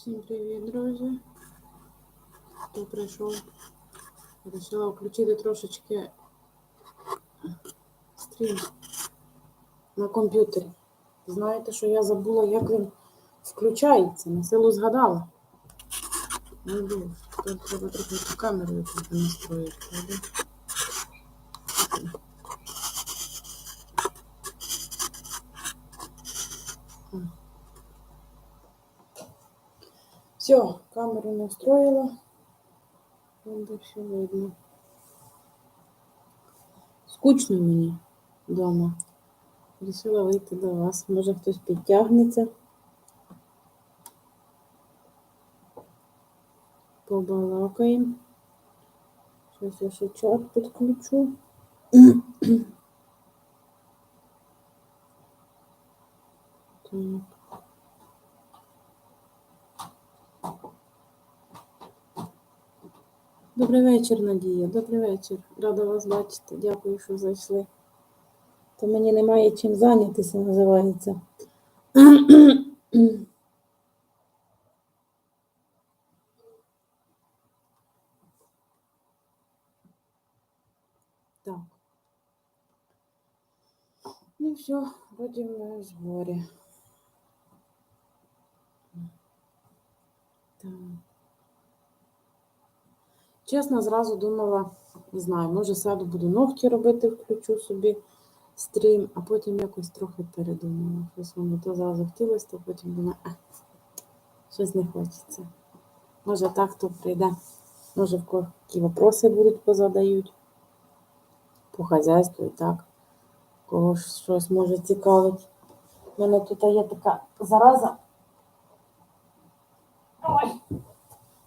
Всім привіт, друзі. Хто прийшов? Вирішила включити трошечки стрім на комп'ютері. Знаєте, що я забула, як він включається. На силу згадала. Ну, тут треба трохи камеру якусь настроїти. Все, камеру настроила. Все видно. Скучно мені вдома. Рішила вийти до вас. Може хтось підтягнеться. Побалакаємо. Щось я ще чат підключу. Так. Добрий вечір, Надія. Добрий вечір. Рада вас бачити. Дякую, що зайшли. То мені немає чим зайнятися, називається. Так. Ну все, вроді в зборі. Так. Чесно, зразу думала, не знаю, може сяду буду ногті робити, включу собі стрім, а потім якось трохи передумала. Щось воно то зразу хотілося, то потім думаю, а, щось не хочеться. Може так хто прийде, може в кого які вопроси будуть позадають по хазяйству і так. Кого ж щось може цікавить. У мене тут є така зараза, ой,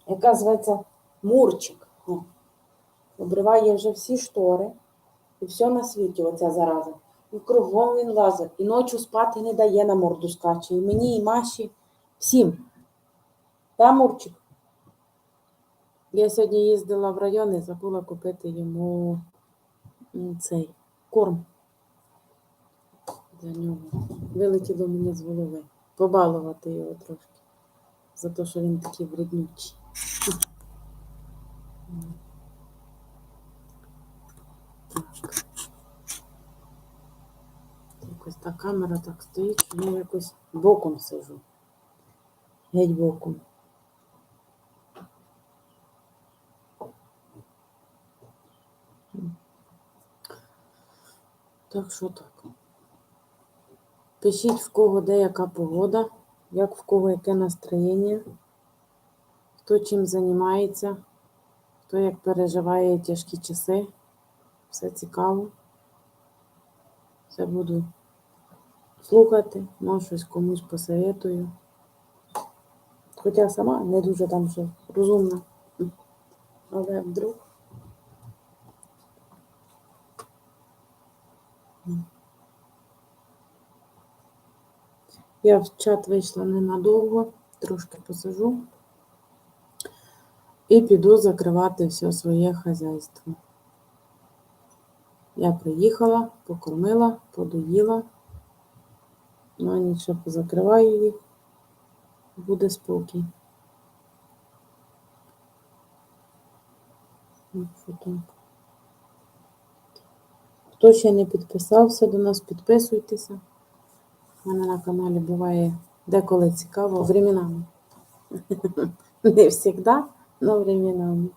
яка зветься Мурчик. Обриває вже всі штори. І все на світі оця зараза. І кругом він лазить. І ночі спати не дає на морду скаче. І мені, і Маші, всім. Та, Мурчик? Я сьогодні їздила в район і забула купити йому цей корм для нього. Вилетіло мені з голови. Побалувати його трошки. За те, що він такий вреднючий. Так. Якось та камера так стоїть, що я якось боком сижу. Геть боком. Так що так. Пишіть в кого де яка погода, як в кого яке настроєння, хто чим займається, хто як переживає тяжкі часи. Все цікаво. Все буду слухати, може щось комусь посоветую. Хоча сама не дуже там що розумна. Але вдруг. Я в чат вийшла ненадовго, трошки посижу і піду закривати все своє хазяйство. Я приїхала, покормила, подоїла. На ніч ще позакриваю їх. Буде спокій. Ну. Хто ще не підписався до нас, підписуйтеся. У мене на каналі буває деколи цікаво, временами. Не завжди, але временами.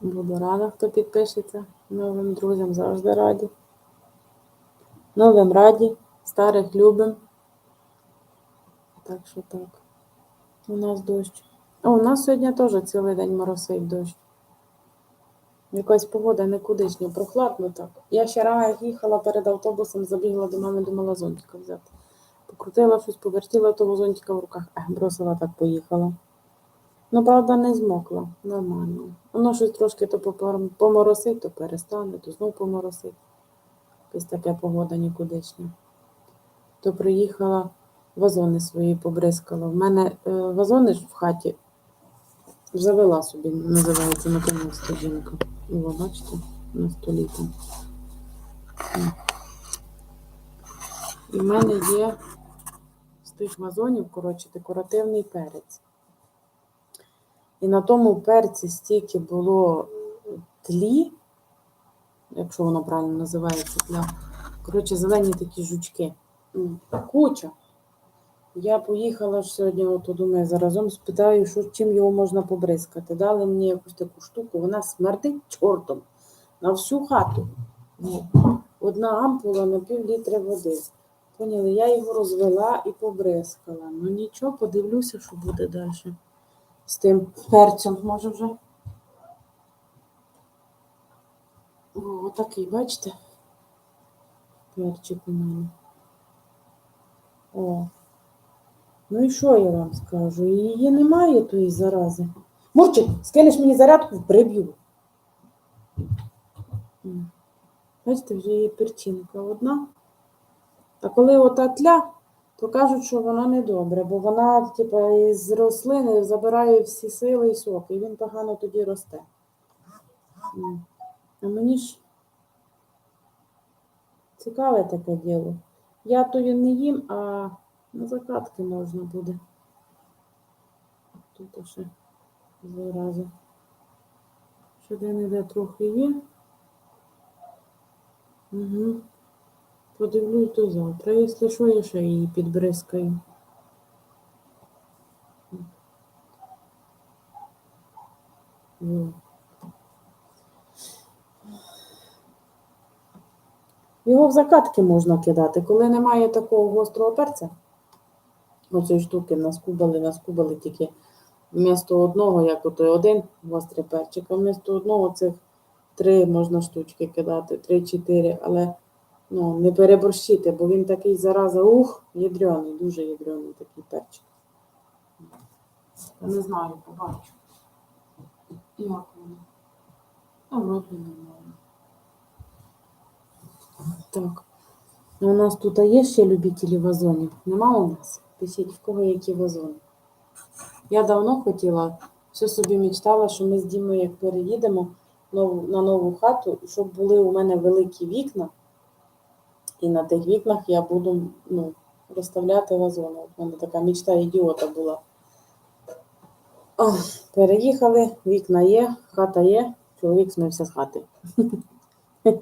Буду рада, хто підпишеться. Новим друзям завжди раді. Новим раді, старих любим. Так що так. У нас дощ. О, у нас сьогодні теж цілий день моросить дощ. Якась погода никудишня, прохладно так. Я ще рано їхала перед автобусом, забігла до мами, думала зонтика взяти. Покрутила щось, повертіла того зонтика в руках, бросила так, поїхала. Ну, правда, не змокла, нормально. Воно щось трошки то поморосить, то перестане, то знов поморосить. Якась така погода нікудишня. То приїхала, вазони свої побризкала. В мене е, вазони ж в хаті завела собі, називається наконець жінка. Ви бачите, на столі там. І в мене є з тих вазонів, коротше, декоративний перець. І на тому перці стільки було тлі, якщо воно правильно називається тля. Коротше, зелені такі жучки. Куча. Я поїхала ж сьогодні, от думаю, заразом спитаю, що, чим його можна побризкати. Дали мені якусь таку штуку, вона смердить чортом на всю хату. Ну, Одна ампула на пів літра води. Поняли, я його розвела і побризкала. Ну нічого, подивлюся, що буде далі. З тим перцем, може вже. Отакий, бачите? Перчик у мене. О. Ну і що я вам скажу? Її немає тої зарази. Мурчик, скинеш мені зарядку, приб'ю. Бачите, вже є перчинка одна. А коли ота тля, то кажуть, що воно не добре, бо вона, типу, із рослини забирає всі сили і соки, і він погано тоді росте. А мені ж цікаве таке діло. Я тою не їм, а на закатки можна буде. Тут ще зараза. Ще де-не-де трохи є. Угу. Подивлюсь до завтра. Якщо що, я ще її підбризкаю. Його в закатки можна кидати. Коли немає такого гострого перця, оцієї штуки наскубали, наскубали тільки вмісто одного, як ото один гострий перчик, а вмісто одного цих три можна штучки кидати, три-чотири, але ну, не переборщити, бо він такий зараза, ух, ядрений, дуже ядрений такий перчик. Не знаю, побачу. Як воно? А вроді нормально. Так. Ну, У нас тут є ще любителі вазонів? Нема у нас? Пишіть, в кого які вазони. Я давно хотіла, все собі мечтала, що ми з Дімою, як переїдемо на нову хату, щоб були у мене великі вікна, і на тих вікнах я буду ну, розставляти вазони. У мене така мечта ідіота була. Ох, переїхали, вікна є, хата є, чоловік змився з хати.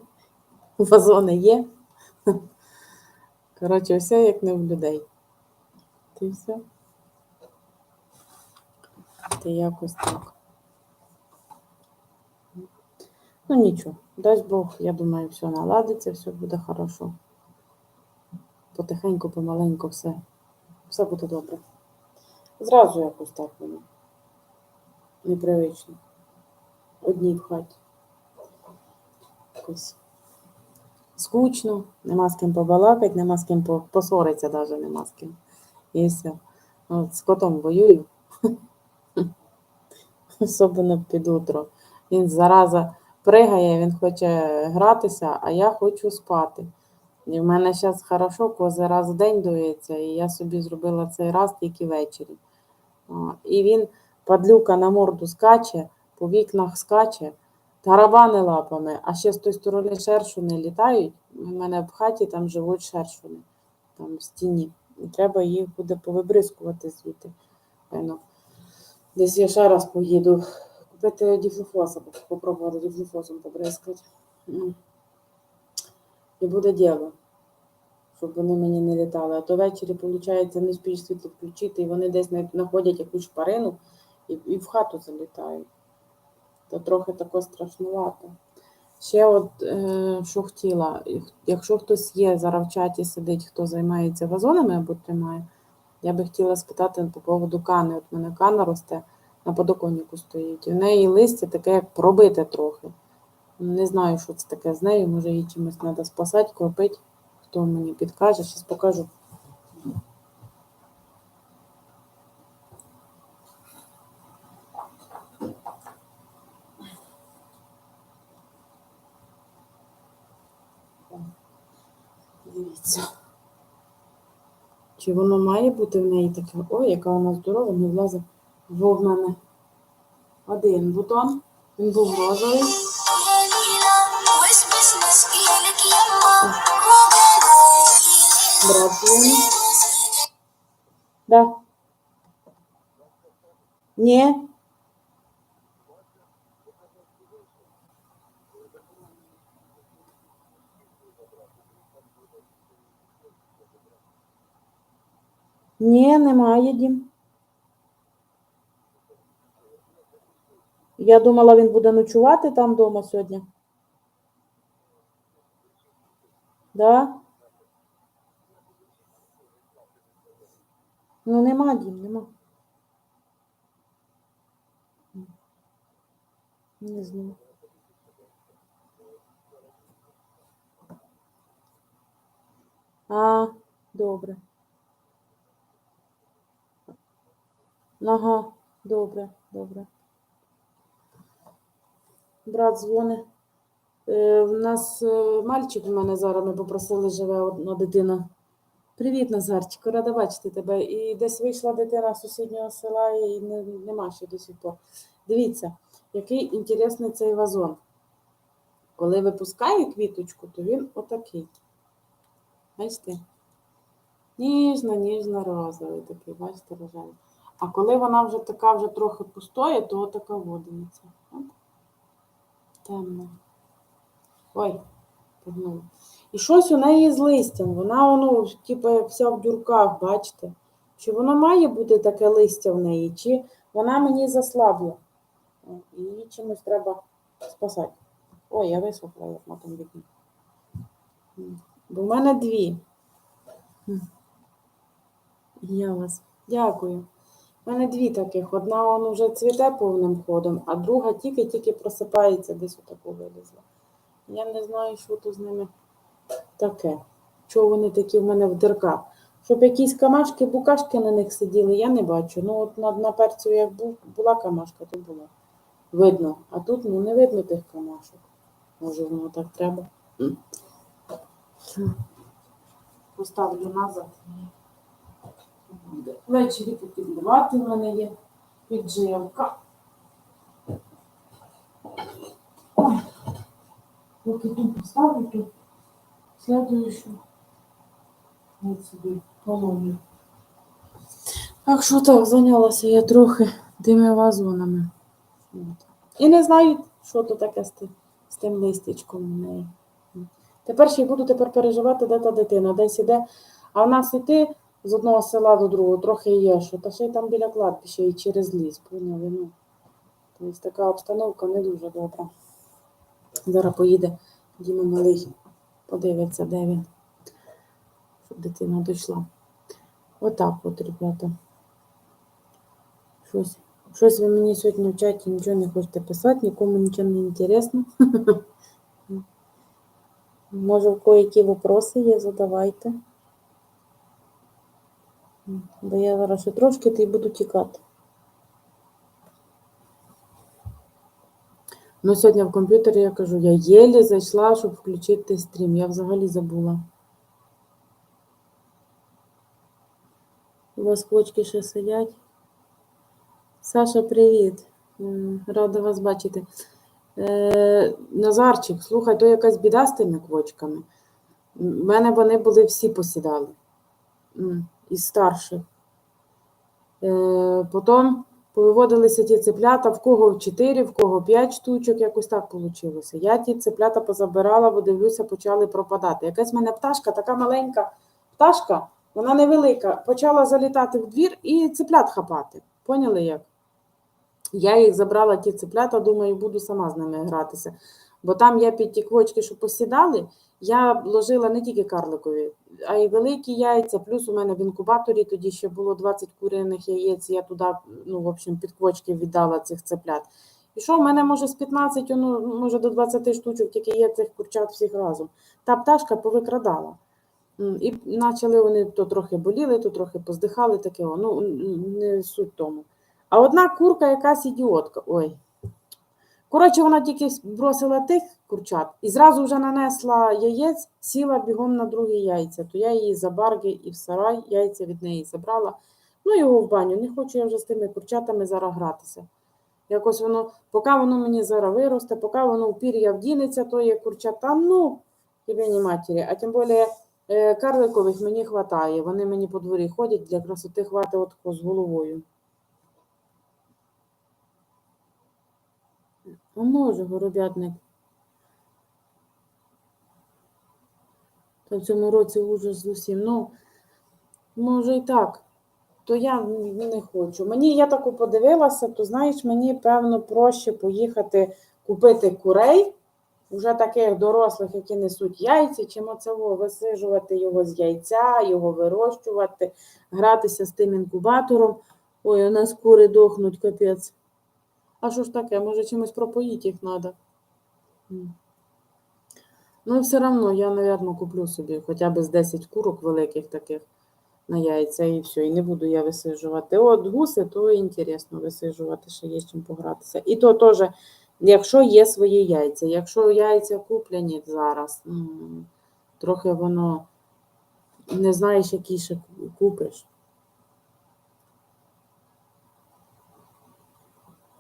Вазони є. Коротше, все як не в людей. Ти все. Ти якось так. Ну нічого, дасть Бог, я думаю, все наладиться, все буде хорошо. Потихеньку, помаленьку все. Все буде добре. Зразу якось так воно. Непривично. Одній в хаті. Якось скучно, нема з ким побалакати, нема з ким по- посоритися навіть нема з ким. І все. От, з котом воюю. Особливо під утро. Він зараза пригає, він хоче гратися, а я хочу спати. І в мене зараз хорошо, кози раз в день дується, і я собі зробила цей раз тільки ввечері. І він падлюка на морду скаче, по вікнах скаче, тарабани лапами, а ще з тої сторони шершуни літають. У мене в хаті там живуть шершуни, там в стіні. І треба їх буде повибризкувати звідти. Десь я ще раз поїду купити діфлофоса, попробувати діфлофосом побризкати. І буде діло, щоб вони мені не літали. А то ввечері, виходить, не спіш світло включити, і вони десь знаходять якусь шпарину і, і в хату залітають. То трохи тако страшнувато. Ще от е, що хотіла, якщо хтось є зараз в чаті сидить, хто займається вазонами або тримає, я би хотіла спитати по поводу кани. От мене кана росте, на подоконнику стоїть. В неї листя таке як пробите трохи. Не знаю, що це таке з нею. Може її чимось треба спасати, кропити. Хто мені підкаже, зараз покажу. Дивіться. Чи воно має бути в неї таке? Ой, яка вона здорова, не влазить. В мене один бутон. Він був розовий. Брат. Да. Ні. Ні, немає дім. Я думала, він буде ночувати там вдома сьогодні. Да? Ну, нема дім, нема. Не знаю. А, добре. Ага, добре, добре. Брат дзвонить. Е, в нас е, мальчик в мене зараз, ми попросили, живе одна дитина. Привіт, Назарчику, рада бачити тебе. І десь вийшла дитина з сусіднього села і не, нема ще до сих пор. Дивіться, який інтересний цей вазон. Коли випускає квіточку, то він отакий. Бачите? Ніжна, ніжна розовий такий, бачите, рожевий. А коли вона вже така вже трохи пустоє, то така водиться. Темна. Ой, погнула. І щось у неї з листям. Вона, воно, типу, вся в дюрках, бачите? Чи воно має бути таке листя в неї, чи вона мені заслабла. Її чимось треба спасати. Ой, я висохла, як на тому вікні. Бо в мене дві. Я вас дякую. У мене дві таких. Одна вона вже цвіте повним ходом, а друга тільки-тільки просипається, десь отаку вилізла. Я не знаю, що тут з ними таке. Чого вони такі в мене в дирках. Щоб якісь камашки, букашки на них сиділи, я не бачу. Ну, от на, на перцю, як був, була камашка, то було. Видно. А тут ну, не видно тих камашок. Може, воно так треба. Поставлю назад. Ввечері попідливати в мене є підживка. Поки тут поставлю, то слідуючу. Ось собі половлю. Так що так, зайнялася я трохи тими вазонами. От. І не знаю, що то таке з тим, листячком в неї. Тепер ще й буду тепер переживати, де та дитина, десь іде. А в нас іти з одного села до другого трохи є, що та ще й там біля кладбища і через ліс, поняли? Ну, тобто така обстановка не дуже добра. Зараз поїде Діма Малий, подивиться, де він, щоб дитина дійшла. Отак от, ребята. Щось, щось ви мені сьогодні в чаті нічого не хочете писати, нікому нічого не інтересно. Може, в кого які вопроси є, задавайте. Бо я зараз ще трошки та й буду тікати. Ну, сьогодні в комп'ютері я кажу, я єлі зайшла, щоб включити стрім. Я взагалі забула. У вас кочки ще сидять. Саша, привіт. Рада вас бачити. Е, Назарчик, слухай, то якась біда з тими квочками. У мене вони були всі посідали. Із старших. Е, Потім повиводилися ті цеплята, в кого 4, в кого 5 штучок, якось так вийшло. Я ті цеплята позабирала, бо дивлюся, почали пропадати. Якась в мене пташка, така маленька пташка, вона невелика, почала залітати в двір і цеплят хапати. Поняли як? Я їх забрала, ті цеплята, думаю, буду сама з ними гратися. Бо там я під ті квочки, що посідали, я вложила не тільки карликові, а й великі яйця. Плюс у мене в інкубаторі тоді ще було 20 куриних яєць. Я туди, ну, в общем, під квочки віддала цих цеплят. І що в мене може з 15, ну, може до 20 штучок тільки є цих курчат всіх разом. Та пташка повикрадала. І почали вони то трохи боліли, то трохи поздихали, таке, ну не суть тому. А одна курка якась ідіотка. Ой. Коротше, вона тільки бросила тих курчат і зразу вже нанесла яєць, сіла бігом на другі яйця. То я її за барги і в сарай яйця від неї забрала. Ну, його в баню. Не хочу я вже з тими курчатами зараз гратися. Якось воно, поки воно мені зараз виросте, поки воно в пір'я вдінеться, то є курчата, ну, тебе не матері. А тим більше Е, Карликових мені хватає. Вони мені по дворі ходять, для красоти хватить отко з головою. А може, горобятник. Та в цьому році ужас з усім. Ну, може і так. То я не хочу. Мені я таку подивилася, то знаєш, мені певно проще поїхати купити курей, вже таких дорослих, які несуть яйця, чим оцього висижувати його з яйця, його вирощувати, гратися з тим інкубатором. Ой, у нас кури дохнуть, капець. А що ж таке? Може чимось пропоїть їх треба? Ну, все одно я, мабуть, куплю собі хоча б з 10 курок великих таких на яйця і все. І не буду я висиджувати. От гуси, то інтересно висиджувати, ще є чим погратися. І то теж, якщо є свої яйця. Якщо яйця куплені зараз, трохи воно не знаєш, які ще купиш.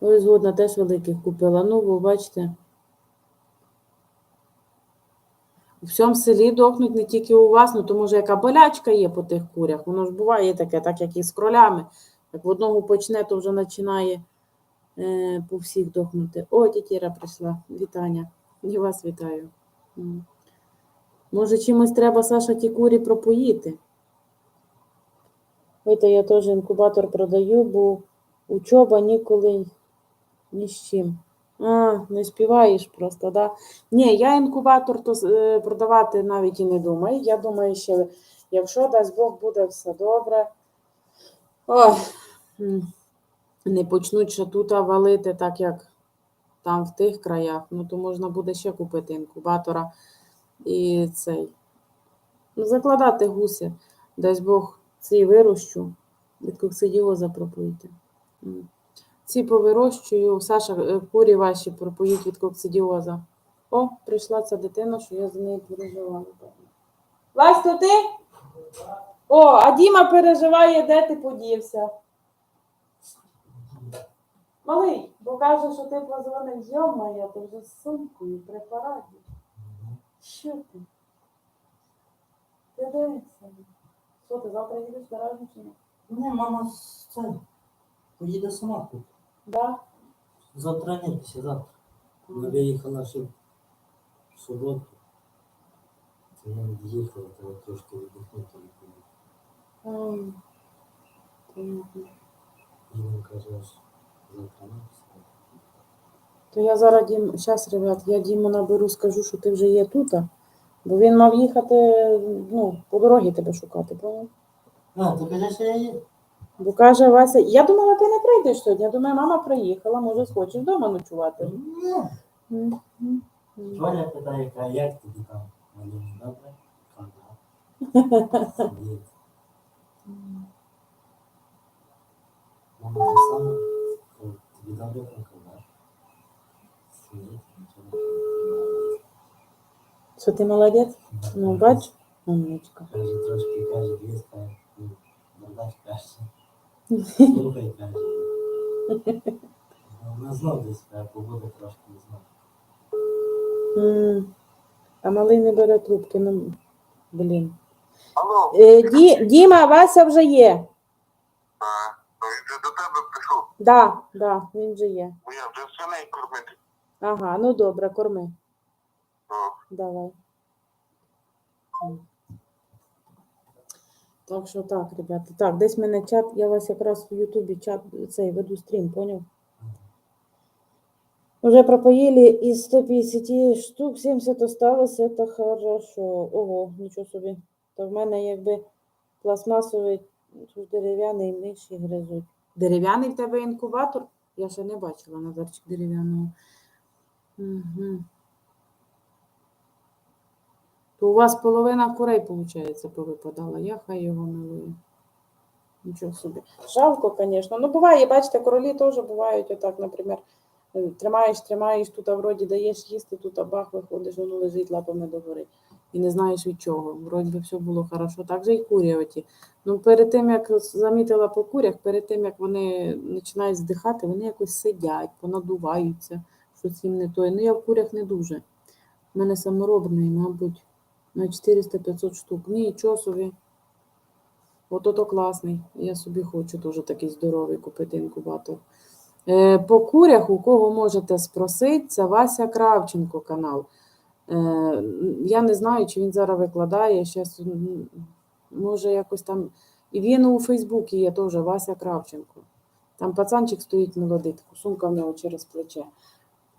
Ой, згодна, теж великих купила. Ну, ви бачите. У всьому селі дохнуть не тільки у вас, ну то може яка болячка є по тих курях. Воно ж буває таке, так як і з кролями. Як в одного почне, то вже починає е, по всіх дохнути. О, тітіра прийшла. Вітання. І вас вітаю. Може, чимось треба, Саша, ті курі пропоїти. Ой, то я теж інкубатор продаю, бо учоба ніколи ні з чим. А, не співаєш просто, да? Ні, я інкубатор то е, продавати навіть і не думаю. Я думаю, що якщо дасть Бог буде все добре. Ой, не почнуть ще тут валити, так як там в тих краях, ну то можна буде ще купити інкубатора і цей. Ну, закладати гуси. Дасть Бог ці вирощу, від коксидіоза пропоїти. Ці повирощую, Саша, е, курі ваші пропоють від коксидіоза. О, прийшла ця дитина, що я за неї переживала. Вась, то ти? О, а Діма переживає, де ти подівся. Малий, бо каже, що ти позвонив, йо-моє, ти вже з сумкою при параді. Що ти? Ти дивишся? Що ти завтра їдеш разу чи ні? Ні, мама це поїде сама тут. Да? Завтра ні, післязавтра. Вона виїхала ще в суботу. Це я від'їхала, треба трошки віддихнути. Понятно. Він каже, аж завтра не. То я зараз Дім, зараз, ребят, я Діму наберу, скажу, що ти вже є тут, бо він мав їхати, ну, по дорозі тебе шукати, поняв? А, ти кажеш, що я є? Бо каже Вася, я думала, ти не прийдеш сьогодні. Я думаю, мама приїхала, може, схочеш вдома ночувати. Ні. М, м, м. Валя питає, каже, як тобі там? Добре? Каже, сидить. Мама так само, «О, тобі добре там казав. Сидить, нічого не. Що ти молодець? Ну, бач, умничка. Каже, трошки каже, ліс, каже, ну, додаш каже. Слухай, каже. Ну, Вона знов десь каже, погода трошки не знаю. А малий не бере трубки, ну, блін. Алло, Е, Ді, Діма, Вася вже є. а, він же до тебе прийшов, Да, да, він вже є. бо я вже свиней кормити. Ага, ну добре, корми. Ну, Давай. Так що так, ребята. Так, десь в мене чат, я вас якраз в Ютубі чат цей веду стрім, поняв? Уже пропоїли із 150 штук 70 осталось, це хорошо. Ого, нічого собі. То в мене якби пластмасовий дерев'яний миші гризуть. Дерев'яний в тебе інкубатор? Я ще не бачила Назарчик дерев'яного. Угу. То у вас половина курей, виходить, повипадала. Я хай його милую. Нічого собі. Жалко, звісно. Ну, буває, бачите, королі теж бувають отак, наприклад. е, Тримаєш, тримаєш, тут а вроді даєш їсти, тут а бах виходиш, воно лежить лапами догори. І не знаєш від чого. Вроді би все було хорошо. Так же і курі оті. Ну, перед тим, як замітила по курях, перед тим, як вони починають здихати, вони якось сидять, понадуваються, щось їм не то. Ну, я в курях не дуже. У мене саморобний, мабуть. На 400-500 штук. Нічого собі. Ото то класний. Я собі хочу теж такий здоровий купити інкубатор. Е, по курях, у кого можете спросити, це Вася Кравченко канал. Е, я не знаю, чи він зараз викладає. Щас, може, якось там. І він у Фейсбуці є теж Вася Кравченко. Там пацанчик стоїть молодий, сумка в нього через плече.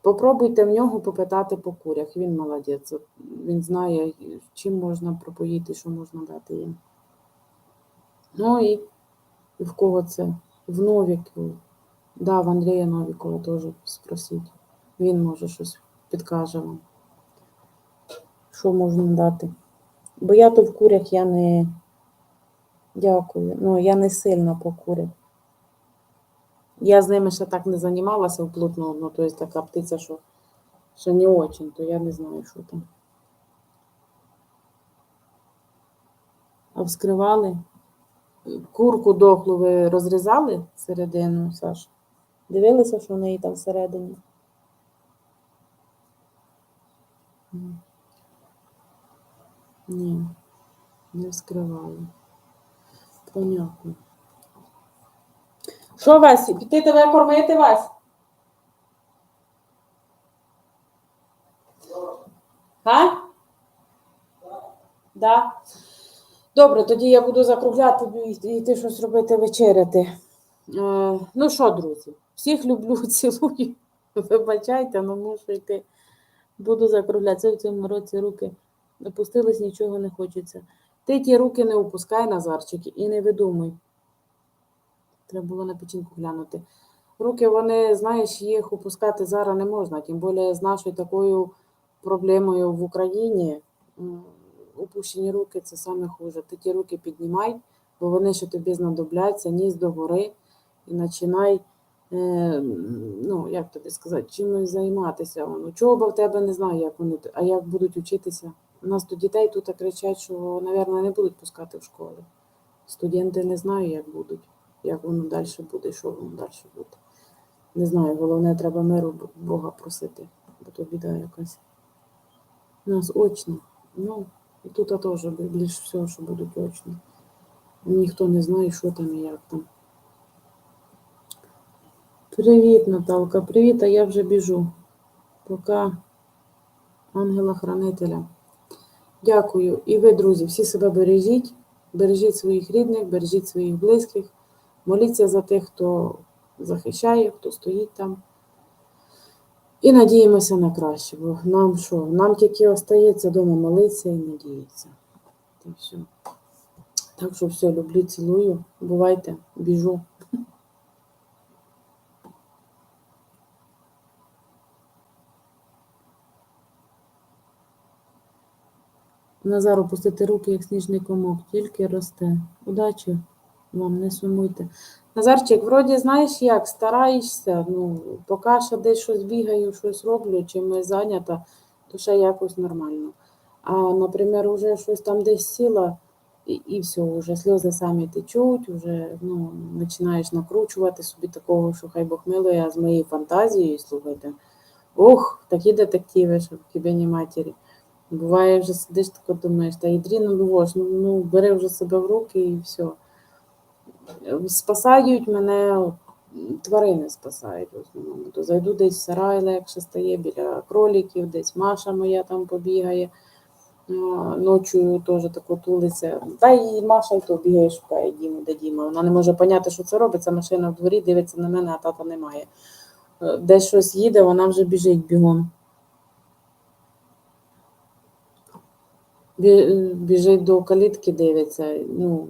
Попробуйте в нього попитати по курях. Він молодець. Він знає, чим можна пропоїти, що можна дати їм. Ну і і в кого це? В Новіків. Да, в Андрія Новікова теж спросіть. Він може щось підкаже вам. Що можна дати? Бо я то в курях я не дякую. Ну, я не сильно по курях. Я з ними ще так не займалася вплотну, ну, то є така птиця, що ще не очень, то я не знаю, що там. А вскривали? Курку дохлу ви розрізали середину, Саш? Дивилися, що в неї там всередині? Ні, не вскривали. Понятно. Що, Васі, піти тебе кормити, Вась? А? Да. Добре, тоді я буду закругляти і йти щось робити вечеряти. Е, ну що, друзі, всіх люблю, цілую. Вибачайте, ну мушу йти. Буду закругляти. В цьому році руки опустились, нічого не хочеться. Ти ті руки не опускай, Назарчик, і не видумуй. Треба було на печінку глянути. Руки, вони, знаєш, їх опускати зараз не можна, тим більше з нашою такою проблемою в Україні. Опущені руки це саме хуже. Ти ті руки піднімай, бо вони ще тобі знадобляться, ніс догори і починай, е, ну, як тобі сказати, чимось займатися. Он, Учоба в тебе не знаю, як вони, а як будуть вчитися. У нас тут дітей тут кричать, що, мабуть, не будуть пускати в школи. Студенти не знаю, як будуть, як воно далі буде, що воно далі буде. Не знаю, головне, треба миру Бога просити, бо то біда якась. У нас очно. Ну, і тут теж більш всього, що будуть очно. Ніхто не знає, що там і як там. Привіт, Наталка, привіт, а я вже біжу. Пока ангела-хранителя. Дякую. І ви, друзі, всі себе бережіть, бережіть своїх рідних, бережіть своїх близьких, моліться за тих, хто захищає, хто стоїть там. І надіємося на краще, бо нам що? Нам тільки остається вдома молитися і надіятися. Та й все. Так що все, люблю, цілую. Бувайте, біжу. Назар опустити руки, як сніжний комок, тільки росте. Удачі вам, не сумуйте. Назарчик, вроді, знаєш як, стараєшся, ну, поки що десь щось бігаю, щось роблю, чимось зайнята, то ще якось нормально. А, наприклад, вже щось там десь сіла, і, і все, вже сльози самі течуть, вже ну, починаєш накручувати собі такого, що хай Бог милує, а з моєю фантазією, слухайте. Ох, такі детективи, що в кібені матері. Буває, вже сидиш тако думаєш, та Ідріна, ну ну, ну бери вже себе в руки і все. Спасають мене тварини спасають в основному. То зайду десь в сарай, легше стає біля кроліків, десь Маша моя там побігає. Ночою теж тако тулиться. Та і Маша і то бігає, шукає Діму, де Діма. Вона не може поняти, що це робиться. Машина в дворі дивиться на мене, а тата немає. Е, Десь щось їде, вона вже біжить бігом. Біжить до калітки, дивиться. Ну,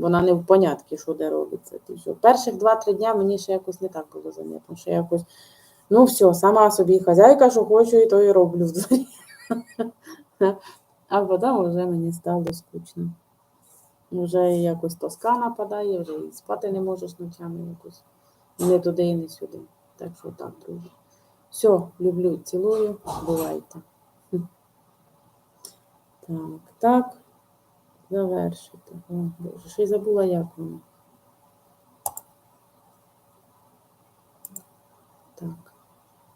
вона не в понятки, що де робиться. То все. Перших 2-3 дня мені ще якось не так було заметно. Ще якось, ну все, сама собі хазяйка, що хочу, і то і роблю в дворі. А потім вже мені стало скучно. Вже якось тоска нападає, вже і спати не можеш ночами якось. Не туди і не сюди. Так що так, друзі. Все, люблю, цілую, бувайте. Так, так. Завершити. О, Боже, ще й забула, як воно.